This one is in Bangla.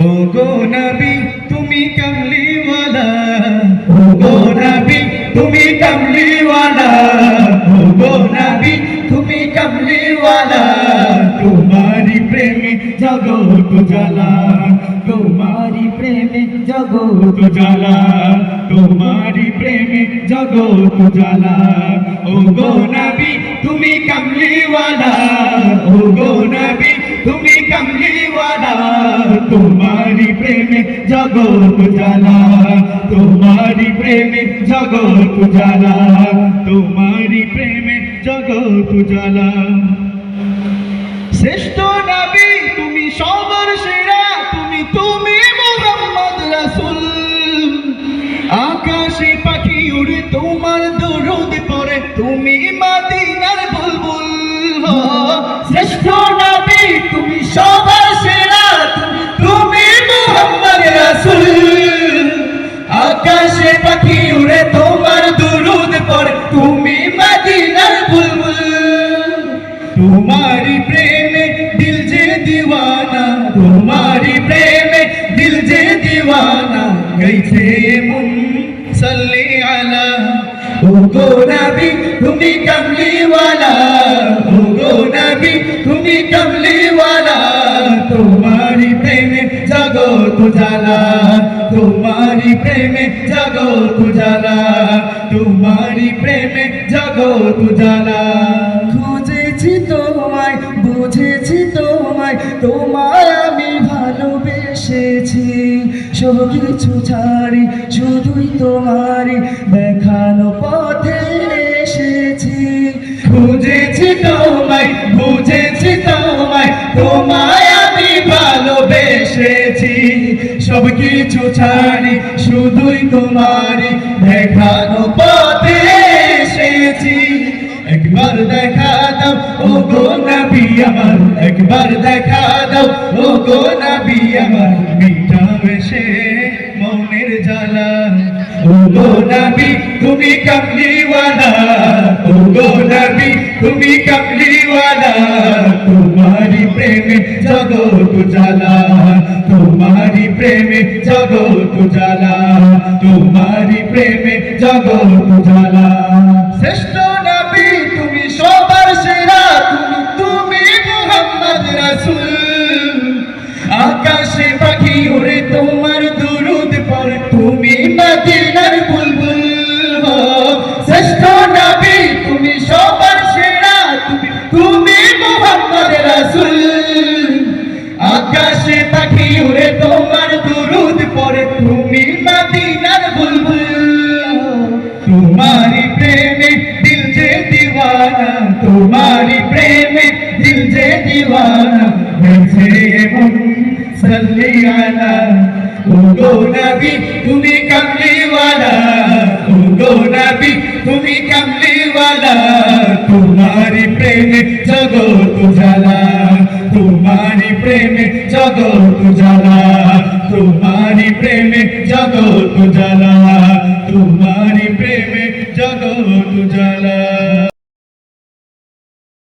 ও গো নবী, তুমি কমলিওয়ালা। ও গো নবী, তুমি কমলিওয়ালা। ও গো নবী, তুমি কমলিওয়ালা। তোমারি প্রেমে জগৎ জ্বালা। তোমারি প্রেমে জগৎ জ্বালা। তোমারি প্রেমে জগৎ জ্বালা। ও গো নবী, তুমি কমলিওয়ালা। ও গো নবী, তুমি কমলিওয়ালা। তোমারি প্রেমে জগৎ জ্বালা তোমারি প্রেমে জগৎ জ্বালা তোমারি প্রেমে জগৎ জ্বালা শ্রেষ্ঠ নবী, তুমি সবার সেরা, তুমি তুমি মোহাম্মদ রাসূল। আকাশে পাখি উড়ে তোমার দরুদ পড়ে, তুমি মাদিনার প্রেম সাল্লি আলা ওগো নবী, তুমি কমলিওয়ালা ওগো নবী, তুমি কমলিওয়ালা তোমারি প্রেমে জগত জালা তোমারি প্রেমে জগত জালা তোমারি প্রেমে জগত জালা খুঁজেছি তোমায়, বুঝেছি তোমায়, তোমার সব কিছু ছাড়ি, শুধুই তোমারই দেখানো পথে এসেছি। বুঝেছি তোমায় বুঝেছি তোমায় তোমায় আমি ভালোবেসেছি। সব কিছু ছাড়ি, শুধুই তোমারই দেখানো পথে এসেছি। একবার দেখা দাও ও আমার, একবার দেখা দাও। ও গো নবী আমার মিটাবে সে মনের জ্বালা। ও গো নবী, তুমি কমলিওয়ালা। ও গো নবী, তুমি কমলিওয়ালা। তোমারি প্রেমে জগৎ জ্বালা তোমারি প্রেমে জগৎ জ্বালা তোমারি প্রেমে জগৎ জ্বালা নূরে তোমার দুরুদ পর তুমি মদিনার বুলবুল শ্রেষ্ঠ নবী, তুমি সবার সেরা, তুমি তুমি মোহাম্মদ রাসূল। আকাশে তাকি উড়ে তোমার দুরুদ পরে তুমি মদিনার বুলবুল তোমারই প্রেমে দিল যে দিওয়ানা, তোমারই প্রেমে দিল যে দিওয়ানা। হয়েছে মন সাল্লি আলা ওগো নবী, তুমি কামলিওয়ালা ওগো নবী, তুমি কামলিওয়ালা তোমারি প্রেমে জগৎ উজালা। তোমারি প্রেমে জগৎ উজালা। তোমারি প্রেমে জগৎ